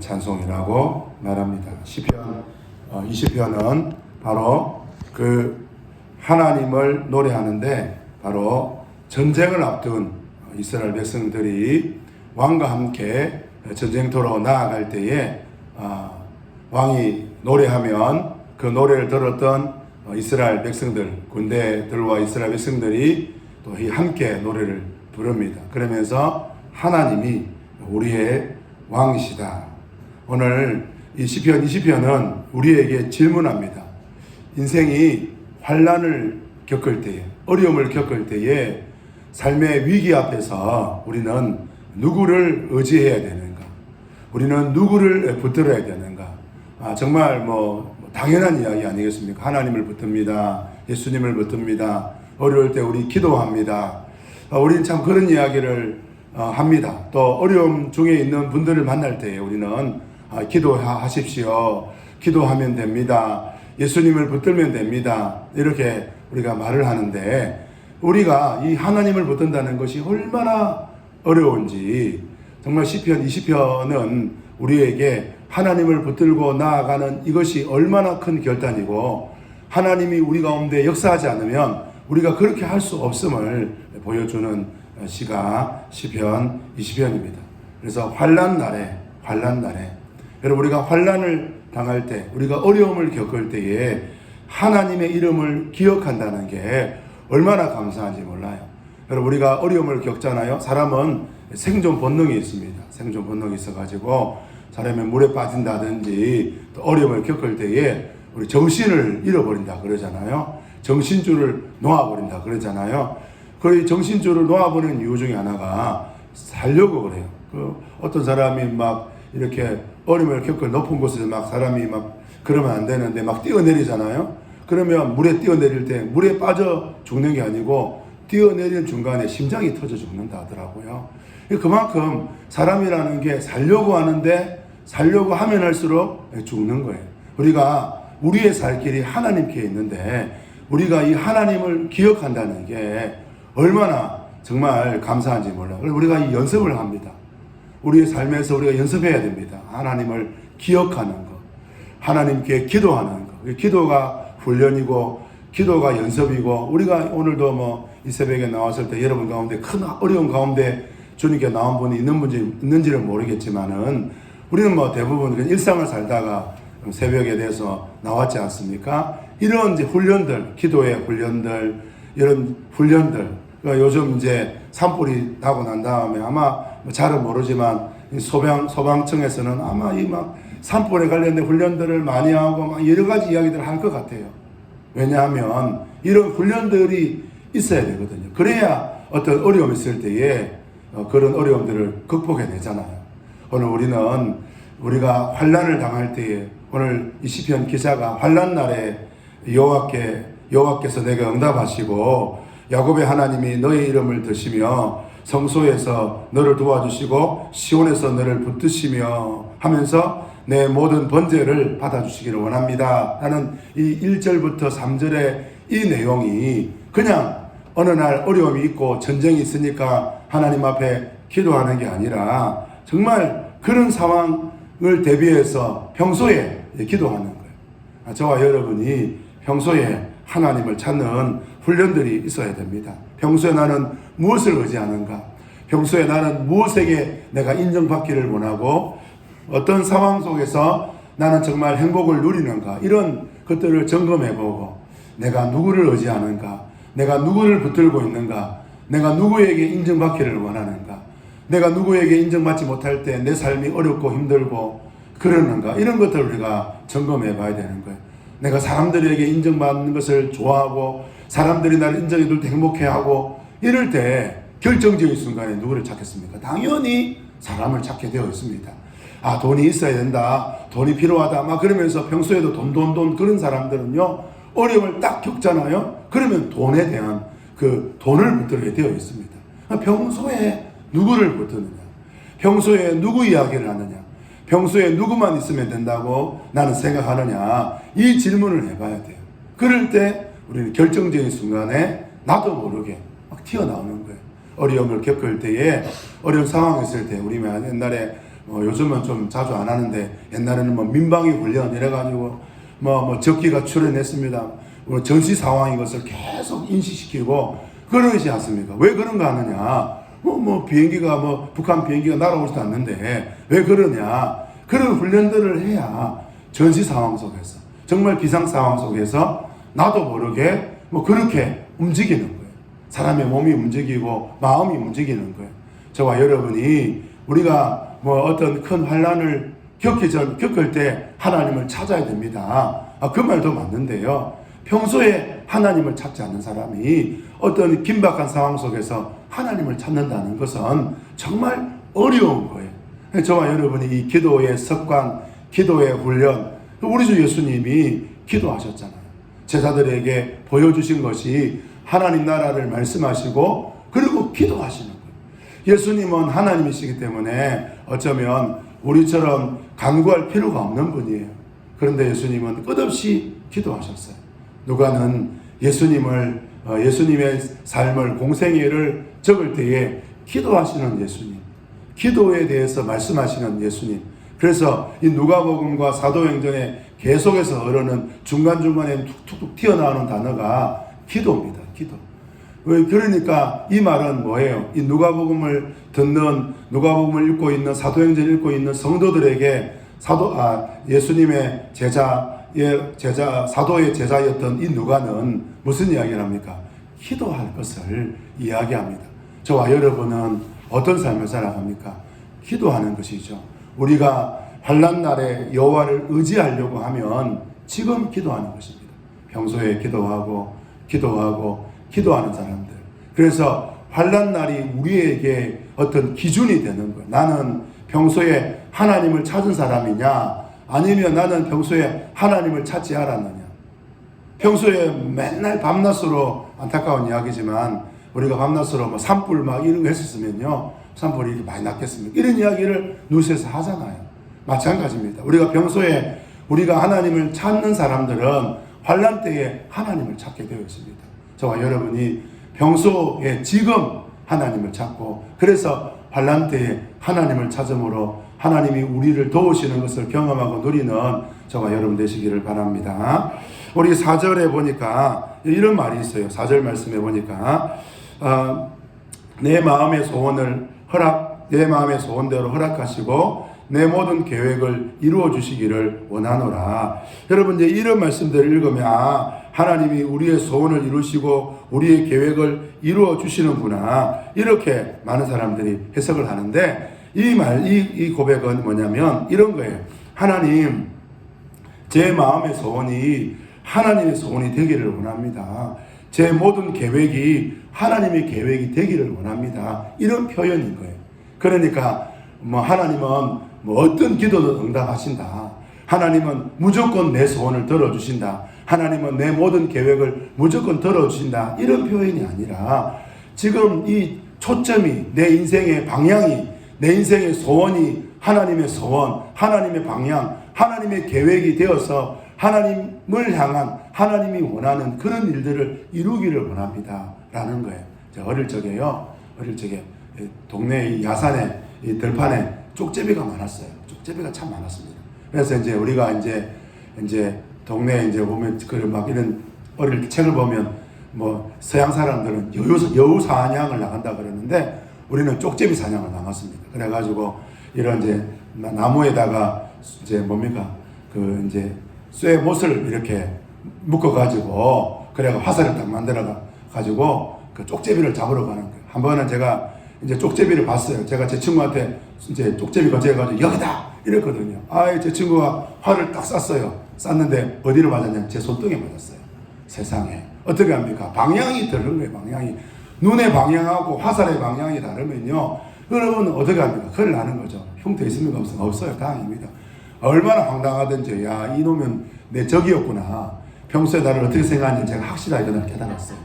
찬송이라고 말합니다. 시편 20편은 바로 그 하나님을 노래하는데 바로 전쟁을 앞둔 이스라엘 백성들이 왕과 함께 전쟁터로 나아갈 때에 아, 왕이 노래하면 그 노래를 들었던 이스라엘 백성들 군대들과 이스라엘 백성들이 또 함께 노래를 부릅니다. 그러면서 하나님이 우리의 왕이시다. 오늘 이 시편 20편은 우리에게 질문합니다. 인생이 환란을 겪을 때에 어려움을 겪을 때에 삶의 위기 앞에서 우리는 누구를 의지해야 되는가? 우리는 누구를 붙들어야 되는가? 아, 정말 뭐 당연한 이야기 아니겠습니까? 하나님을 붙듭니다. 예수님을 붙듭니다. 어려울 때 우리 기도합니다. 아, 우리는 참 그런 이야기를 어, 합니다. 또 어려움 중에 있는 분들을 만날 때 우리는 아, 기도하십시오. 기도하면 됩니다. 예수님을 붙들면 됩니다. 이렇게 우리가 말을 하는데 우리가 이 하나님을 붙든다는 것이 얼마나 어려운지 정말 시편 20편은 우리에게 하나님을 붙들고 나아가는 이것이 얼마나 큰 결단이고 하나님이 우리 가운데 역사하지 않으면 우리가 그렇게 할 수 없음을 보여주는 시가 시편 20편입니다. 그래서 환란 날에 환란 날에 여러분 우리가 환란을 당할 때 우리가 어려움을 겪을 때에 하나님의 이름을 기억한다는 게 얼마나 감사한지 몰라요. 여러분 우리가 어려움을 겪잖아요. 사람은 생존 본능이 있습니다. 생존 본능이 있어가지고 사람이 물에 빠진다든지 또 어려움을 겪을 때에 우리 정신을 잃어버린다 그러잖아요. 정신줄을 놓아버린다 그러잖아요. 그 정신줄을 놓아버리는 이유 중에 하나가 살려고 그래요. 그 어떤 사람이 막 이렇게 어려움을 겪을 높은 곳에서 막 사람이 막 그러면 안 되는데 막 뛰어내리잖아요. 그러면 물에 뛰어내릴 때 물에 빠져 죽는 게 아니고 뛰어내리는 중간에 심장이 터져 죽는다 하더라고요. 그만큼 사람이라는 게 살려고 하는데 살려고 하면 할수록 죽는 거예요. 우리가 우리의 살 길이 하나님께 있는데 우리가 이 하나님을 기억한다는 게 얼마나 정말 감사한지 몰라요. 우리가 이 연습을 합니다. 우리의 삶에서 우리가 연습해야 됩니다. 하나님을 기억하는 것. 하나님께 기도하는 것. 기도가 훈련이고, 기도가 연습이고, 우리가 오늘도 뭐 이 새벽에 나왔을 때 여러분 가운데 큰 어려운 가운데 주님께 나온 분이 있는 분지 있는지는 모르겠지만은 우리는 뭐 대부분 일상을 살다가 새벽에 대해서 나왔지 않습니까? 이런 이제 훈련들, 기도의 훈련들, 이런 훈련들, 그러니까 요즘 이제 산불이 나고 난 다음에 아마 뭐 잘은 모르지만 소방 소방청에서는 아마 이 막 산불에 관련된 훈련들을 많이 하고 막 여러 가지 이야기들을 할 것 같아요. 왜냐하면 이런 훈련들이 있어야 되거든요. 그래야 어떤 어려움이 있을 때에 어, 그런 어려움들을 극복해내잖아요. 오늘 우리는 우리가 환란을 당할 때에 오늘 이 시편 기자가 환란 날에 여호와께 여호와께서 내게 응답하시고 야곱의 하나님이 너의 이름을 드시며 성소에서 너를 도와주시고 시온에서 너를 붙드시며 하면서 내 모든 번제를 받아주시기를 원합니다. 라는 이 1절부터 3절의 이 내용이 그냥 어느 날 어려움이 있고 전쟁이 있으니까 하나님 앞에 기도하는 게 아니라 정말 그런 상황을 대비해서 평소에 기도하는 거예요. 저와 여러분이 평소에 하나님을 찾는 훈련들이 있어야 됩니다. 평소에 나는 무엇을 의지하는가? 평소에 나는 무엇에게 내가 인정받기를 원하고 어떤 상황 속에서 나는 정말 행복을 누리는가? 이런 것들을 점검해 보고 내가 누구를 의지하는가? 내가 누구를 붙들고 있는가? 내가 누구에게 인정받기를 원하는가? 내가 누구에게 인정받지 못할 때 내 삶이 어렵고 힘들고 그러는가? 이런 것들을 우리가 점검해 봐야 되는 거예요. 내가 사람들에게 인정받는 것을 좋아하고 사람들이 나를 인정해 줄 때 행복해하고 이럴 때 결정적인 순간에 누구를 찾겠습니까? 당연히 사람을 찾게 되어 있습니다. 아 돈이 있어야 된다. 돈이 필요하다. 막 그러면서 평소에도 돈 돈 돈 그런 사람들은요 어려움을 딱 겪잖아요. 그러면 돈에 대한 그 돈을 붙들게 되어 있습니다. 평소에 누구를 붙드느냐? 평소에 누구 이야기를 하느냐? 평소에 누구만 있으면 된다고 나는 생각하느냐? 이 질문을 해봐야 돼요. 그럴 때 우리는 결정적인 순간에 나도 모르게 막 튀어나오는 거예요. 어려움을 겪을 때에 어려운 상황이 있을 때 우리 옛날에 뭐 요즘은 좀 자주 안 하는데 옛날에는 뭐 민방위 훈련 이래가지고 뭐, 뭐 적기가 출연했습니다. 뭐 전시 상황인 것을 계속 인식시키고 그러지 않습니까? 왜 그런가 하느냐? 뭐, 뭐 비행기가 뭐 북한 비행기가 날아오지도 않는데 왜 그러냐? 그런 훈련들을 해야 전시 상황 속에서 정말 비상 상황 속에서 나도 모르게 뭐 그렇게 움직이는 거예요. 사람의 몸이 움직이고 마음이 움직이는 거예요. 저와 여러분이 우리가 뭐 어떤 큰 환란을 겪기 전 겪을 때 하나님을 찾아야 됩니다. 아, 그 말도 맞는데요. 평소에 하나님을 찾지 않는 사람이 어떤 긴박한 상황 속에서 하나님을 찾는다는 것은 정말 어려운 거예요. 저와 여러분이 이 기도의 습관, 기도의 훈련, 우리 주 예수님이 기도하셨잖아요. 제자들에게 보여주신 것이 하나님 나라를 말씀하시고 그리고 기도하시는 거예요. 예수님은 하나님이시기 때문에 어쩌면 우리처럼 간구할 필요가 없는 분이에요. 그런데 예수님은 끝없이 기도하셨어요. 누가는 예수님을 어, 예수님의 삶을 공생애를 적을 때에 기도하시는 예수님, 기도에 대해서 말씀하시는 예수님. 그래서 이 누가복음과 사도행전에 계속해서 흐르는 중간중간에 툭툭툭 튀어나오는 단어가 기도입니다. 기도. 왜 그러니까 이 말은 뭐예요? 이 누가복음을 듣는 누가복음을 읽고 있는 사도행전 읽고 있는 성도들에게 사도 아 예수님의 제자 예 제자 사도의 제자였던 이 누가는 무슨 이야기를 합니까? 기도할 것을 이야기합니다. 저와 여러분은 어떤 삶을 살아갑니까? 기도하는 것이죠. 우리가 환란 날에 여호와를 의지하려고 하면 지금 기도하는 것입니다. 평소에 기도하고 기도하고 기도하는 사람들. 그래서 환란 날이 우리에게 어떤 기준이 되는 거예요. 나는 평소에 하나님을 찾은 사람이냐 아니면 나는 평소에 하나님을 찾지 않았느냐. 평소에 맨날 밤낮으로 안타까운 이야기지만 우리가 밤낮으로 뭐 산불 막 이런 거 했었으면요. 산불이 이렇게 많이 났겠습니까? 이런 이야기를 뉴스에서 하잖아요. 마찬가지입니다. 우리가 평소에 우리가 하나님을 찾는 사람들은 환란 때에 하나님을 찾게 되어 있습니다. 저와 여러분이 평소에 지금 하나님을 찾고 그래서 환란 때에 하나님을 찾음으로 하나님이 우리를 도우시는 것을 경험하고 누리는 저와 여러분 되시기를 바랍니다. 우리 4절에 보니까 이런 말이 있어요. 4절 말씀에 보니까 어, 내 마음의 소원을 허락 내 마음의 소원대로 허락하시고 내 모든 계획을 이루어 주시기를 원하노라. 여러분 이제 이런 말씀들을 읽으면 아, 하나님이 우리의 소원을 이루시고 우리의 계획을 이루어 주시는구나. 이렇게 많은 사람들이 해석을 하는데 이 말, 이, 이 고백은 뭐냐면 이런 거예요. 하나님, 제 마음의 소원이 하나님의 소원이 되기를 원합니다. 제 모든 계획이 하나님의 계획이 되기를 원합니다. 이런 표현인 거예요. 그러니까 뭐 하나님은 뭐 어떤 기도도 응답하신다. 하나님은 무조건 내 소원을 들어주신다. 하나님은 내 모든 계획을 무조건 들어주신다. 이런 표현이 아니라 지금 이 초점이 내 인생의 방향이 내 인생의 소원이 하나님의 소원, 하나님의 방향, 하나님의 계획이 되어서 하나님을 향한 하나님이 원하는 그런 일들을 이루기를 원합니다. 라는 거예요. 제가 어릴 적에요. 어릴 적에 동네 야산에 이 들판에 쪽제비가 많았어요. 쪽제비가 참 많았습니다. 그래서 이제 우리가 이제 이제 동네 이제 보면 그막 이런 어릴 때 책을 보면 뭐 서양 사람들은 여우 여우 사냥을 나간다 그러는데 우리는 쪽제비 사냥을 나갔습니다. 그래가지고 이런 이제 나무에다가 이제 뭡니까 그 이제 쇠 못을 이렇게 묶어가지고 그래가 화살을 딱 만들어 가지고 그 쪽제비를 잡으러 가는 거예요. 한 번은 제가 이제 쪽제비를 봤어요. 제가 제 친구한테 이제 쪽제비 거제가지고 여기다 이랬거든요. 아예 제 친구가 화를 딱 쐈어요. 쐈는데 어디로 맞았냐? 제 손등에 맞았어요. 세상에 어떻게 합니까? 방향이 다른 거예요. 방향이 눈의 방향하고 화살의 방향이 다르면요. 여러분 어떻게 합니까? 큰일 나는 거죠. 흉터 있습니까? 없어요. 다행입니다. 얼마나 황당하든지 야 이놈은 내 적이었구나. 평소에 나를 어떻게 생각하는지 제가 확실하게 그날 깨달았어요.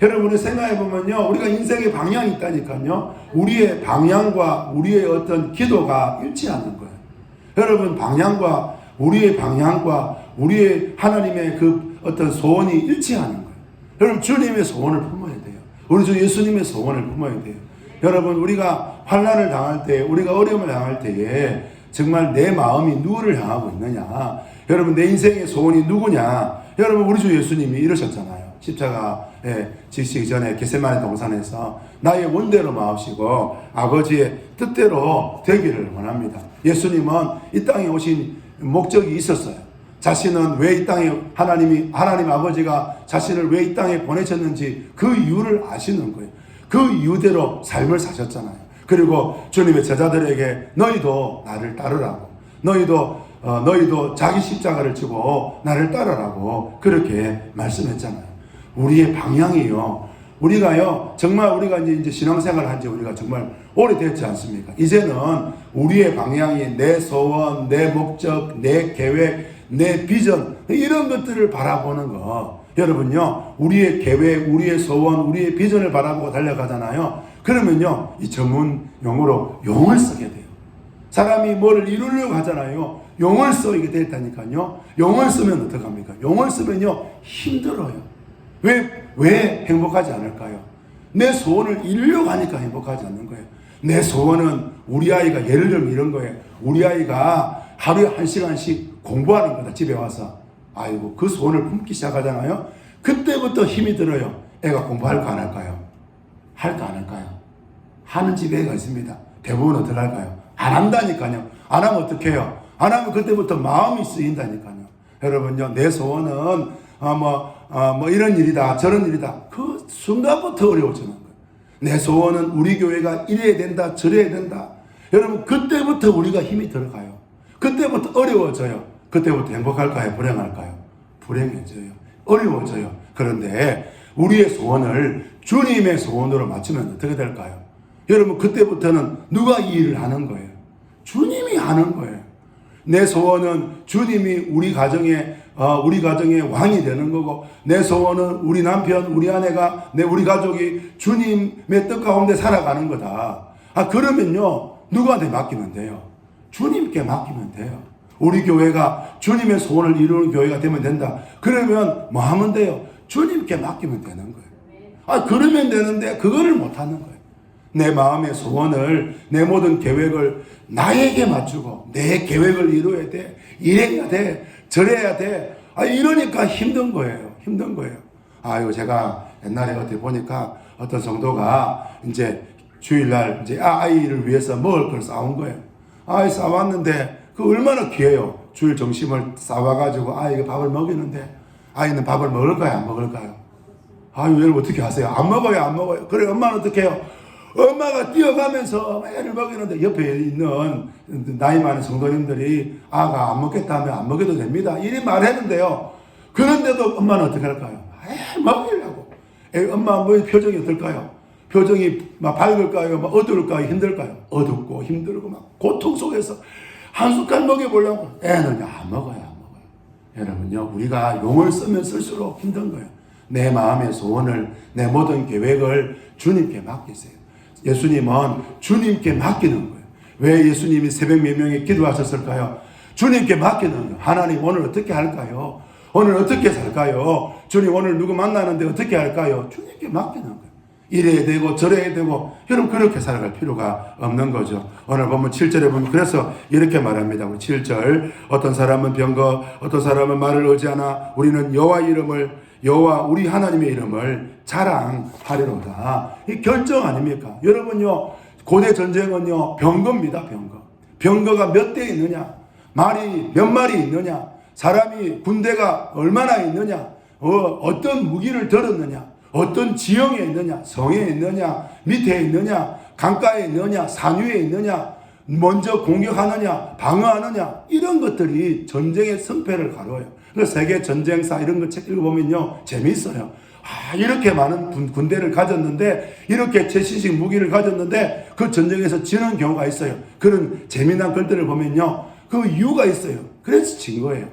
여러분이 생각해 보면요, 우리가 인생의 방향이 있다니까요. 우리의 방향과 우리의 어떤 기도가 일치하는 거예요. 여러분 방향과 우리의 방향과 우리의 하나님의 그 어떤 소원이 일치하는 거예요. 여러분 주님의 소원을 품어야 돼요. 우리 주 예수님의 소원을 품어야 돼요. 여러분 우리가 환란을 당할 때, 우리가 어려움을 당할 때에 정말 내 마음이 누구를 향하고 있느냐? 여러분 내 인생의 소원이 누구냐? 여러분 우리 주 예수님이 이러셨잖아요. 십자가에 지시기 전에 게세마네 동산에서 나의 원대로 마옵시고 아버지의 뜻대로 되기를 원합니다. 예수님은 이 땅에 오신 목적이 있었어요. 자신은 왜 이 땅에 하나님이 하나님 아버지가 자신을 왜 이 땅에 보내셨는지 그 이유를 아시는 거예요. 그 이유대로 삶을 사셨잖아요. 그리고 주님의 제자들에게 너희도 나를 따르라고 너희도 어, 너희도 자기 십자가를 지고 나를 따르라고 그렇게 말씀했잖아요. 우리의 방향이요. 우리가요, 정말 우리가 이제, 이제 신앙생활을 한 지 우리가 정말 오래됐지 않습니까? 이제는 우리의 방향이 내 소원, 내 목적, 내 계획, 내 비전, 이런 것들을 바라보는 거. 여러분요, 우리의 계획, 우리의 소원, 우리의 비전을 바라보고 달려가잖아요. 그러면요, 이 전문 용어로 용을 쓰게 돼요. 사람이 뭐를 이루려고 하잖아요. 용을 쓰게 됐다니까요. 용을 쓰면 어떡합니까? 용을 쓰면요, 힘들어요. 왜, 왜 행복하지 않을까요? 내 소원을 이루려고 하니까 행복하지 않는 거예요. 내 소원은 우리 아이가 예를 들면 이런 거예요. 우리 아이가 하루에 한 시간씩 공부하는 거다, 집에 와서. 아이고, 그 소원을 품기 시작하잖아요. 그때부터 힘이 들어요. 애가 공부할까 안 할까요? 할까 안 할까요? 하는 애가 있습니다. 대부분 어떻게 할까요? 안 한다니까요. 안 하면 어떡해요? 안 하면 그때부터 마음이 쓰인다니까요. 여러분요, 내 소원은, 아, 뭐, 아, 뭐 이런 일이다, 저런 일이다. 그 순간부터 어려워지는 거예요. 내 소원은 우리 교회가 이래야 된다, 저래야 된다. 여러분, 그때부터 우리가 힘이 들어가요. 그때부터 어려워져요. 그때부터 행복할까요? 불행할까요? 불행해져요. 어려워져요. 그런데 우리의 소원을 주님의 소원으로 맞추면 어떻게 될까요? 여러분, 그때부터는 누가 이 일을 하는 거예요? 주님이 하는 거예요. 내 소원은 주님이 우리 가정에 어, 우리 가정의 왕이 되는 거고 내 소원은 우리 남편, 우리 아내가 내 우리 가족이 주님의 뜻 가운데 살아가는 거다. 아 그러면요 누구한테 맡기면 돼요? 주님께 맡기면 돼요. 우리 교회가 주님의 소원을 이루는 교회가 되면 된다. 그러면 뭐 하면 돼요? 주님께 맡기면 되는 거예요. 아 그러면 되는데 그거를 못 하는 거예요. 내 마음의 소원을 내 모든 계획을 나에게 맞추고 내 계획을 이루어야 돼. 이래야 돼. 저래야 돼. 아 이러니까 힘든 거예요. 힘든 거예요. 아이고 제가 옛날에 어디 보니까 어떤 성도가 이제 주일날 이제 아이를 위해서 먹을 걸 싸운 거예요. 아이 싸왔는데 그 얼마나 귀해요. 주일 점심을 싸와가지고 아이가 밥을 먹이는데 아이는 밥을 먹을까요? 안 먹을까요? 아유, 여러분 어떻게 하세요? 안 먹어요, 안 먹어요. 그래, 엄마는 어떻게 해요? 엄마가 뛰어가면서 애를 먹이는데 옆에 있는 나이 많은 성도님들이 아가 안 먹겠다 하면 안 먹여도 됩니다. 이리 말했는데요. 그런데도 엄마는 어떻게 할까요? 에 먹이려고. 에, 엄마 뭐 표정이 어떨까요? 표정이 막 밝을까요? 막 어두울까요? 힘들까요? 어둡고 힘들고 막 고통 속에서 한 숟갈 먹여보려고 애는 안 먹어요, 안 먹어요. 여러분요, 우리가 용을 쓰면 쓸수록 힘든 거예요. 내 마음의 소원을, 내 모든 계획을 주님께 맡기세요. 예수님은 주님께 맡기는 거예요. 왜 예수님이 새벽 몇 명에 기도하셨을까요? 주님께 맡기는 거예요. 하나님 오늘 어떻게 할까요? 오늘 어떻게 살까요? 주님 오늘 누구 만나는데 어떻게 할까요? 주님께 맡기는 거예요. 이래야 되고 저래야 되고 여러분 그렇게 살아갈 필요가 없는 거죠. 오늘 보면 7절에 보면 그래서 이렇게 말합니다. 우리 7절 어떤 사람은 병거 어떤 사람은 말을 의지하나 우리는 여호와 이름을 여호와 우리 하나님의 이름을 자랑하리로다. 이 결정 아닙니까? 여러분요 고대 전쟁은요 병거입니다. 병거. 병거가 몇 대 있느냐? 말이 몇 마리 있느냐? 사람이 군대가 얼마나 있느냐? 어, 어떤 무기를 들었느냐? 어떤 지형에 있느냐, 성에 있느냐, 밑에 있느냐, 강가에 있느냐, 산 위에 있느냐, 먼저 공격하느냐, 방어하느냐, 이런 것들이 전쟁의 성패를 가로요. 그 세계 전쟁사 이런 거 책 읽어보면요, 재미있어요. 아, 이렇게 많은 군, 군대를 가졌는데, 이렇게 최신식 무기를 가졌는데, 그 전쟁에서 지는 경우가 있어요. 그런 재미난 글들을 보면요, 그 이유가 있어요. 그래서 진 거예요.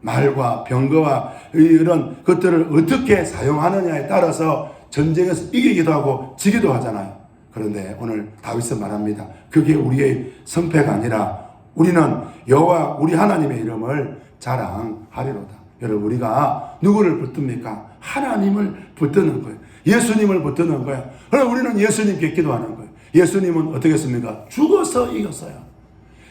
말과 병거와 이런 것들을 어떻게 사용하느냐에 따라서 전쟁에서 이기기도 하고 지기도 하잖아요. 그런데 오늘 다윗은 말합니다. 그게 우리의 성패가 아니라 우리는 여호와 우리 하나님의 이름을 자랑하리로다. 여러분 우리가 누구를 붙듭니까? 하나님을 붙드는 거예요. 예수님을 붙드는 거예요. 그럼 우리는 예수님께 기도하는 거예요. 예수님은 어떻게 했습니까? 죽어서 이겼어요.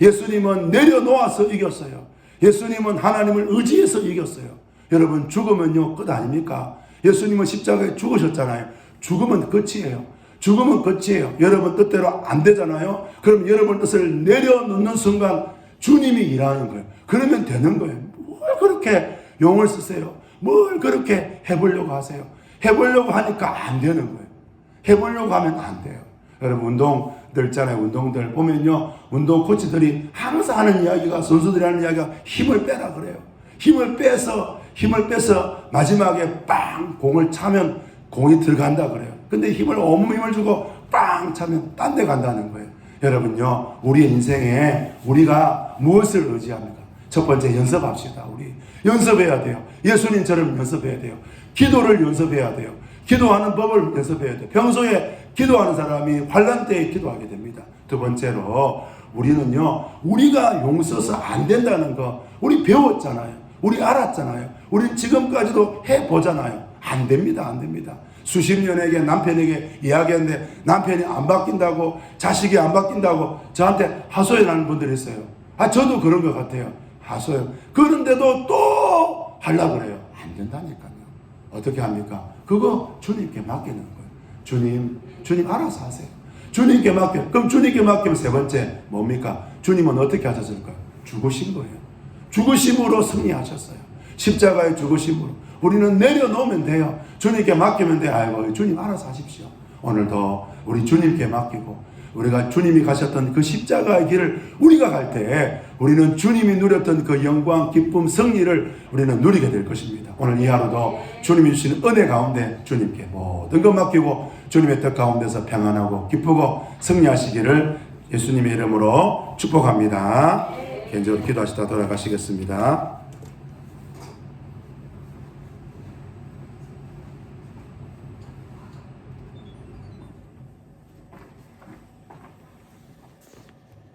예수님은 내려놓아서 이겼어요. 예수님은 하나님을 의지해서 이겼어요. 여러분 죽으면요 끝 아닙니까? 예수님은 십자가에 죽으셨잖아요. 죽으면 끝이에요. 죽으면 끝이에요. 여러분 뜻대로 안 되잖아요. 그럼 여러분 뜻을 내려놓는 순간 주님이 일하는 거예요. 그러면 되는 거예요. 뭘 그렇게 용을 쓰세요? 뭘 그렇게 해보려고 하세요? 해보려고 하니까 안 되는 거예요. 해보려고 하면 안 돼요. 여러분 운동들 있잖아요. 운동들 보면요. 운동 코치들이 항상 하는 이야기가 선수들이 하는 이야기가 힘을 빼라 그래요. 힘을 빼서 힘을 빼서 마지막에 빵 공을 차면 공이 들어간다 그래요. 근데 힘을 온몸 힘을 주고 빵 차면 딴 데 간다는 거예요. 여러분요. 우리 인생에 우리가 무엇을 의지합니까? 첫 번째 연습합시다. 우리 연습해야 돼요. 예수님처럼 연습해야 돼요. 기도를 연습해야 돼요. 기도하는 법을 연습해야 돼요. 평소에 기도하는 사람이 환란 때에 기도하게 됩니다. 두 번째로 우리는요. 우리가 용서서 안 된다는 거 우리 배웠잖아요. 우리 알았잖아요. 우리 지금까지도 해 보잖아요. 안 됩니다. 안 됩니다. 수십 년에게 남편에게 이야기했는데 남편이 안 바뀐다고 자식이 안 바뀐다고 저한테 하소연하는 분들이 있어요. 아 저도 그런 것 같아요. 하소연. 그런데도 또 하려고 그래요. 안 된다니까요. 어떻게 합니까? 그거 주님께 맡기는 거예요. 주님, 주님 알아서 하세요. 주님께 맡겨. 그럼 주님께 맡기면 세 번째 뭡니까? 주님은 어떻게 하셨을까요? 죽으신 거예요. 죽으심으로 승리하셨어요. 십자가의 죽으심으로. 우리는 내려놓으면 돼요. 주님께 맡기면 돼요. 아이고, 주님 알아서 하십시오. 오늘도 우리 주님께 맡기고 우리가 주님이 가셨던 그 십자가의 길을 우리가 갈때 우리는 주님이 누렸던 그 영광, 기쁨, 승리를 우리는 누리게 될 것입니다. 오늘 이 하루도 주님이 주시는 은혜 가운데 주님께 모든 것 맡기고 주님의 뜻 가운데서 평안하고 기쁘고 승리하시기를 예수님의 이름으로 축복합니다. 개인적으로 기도하시다 돌아가시겠습니다.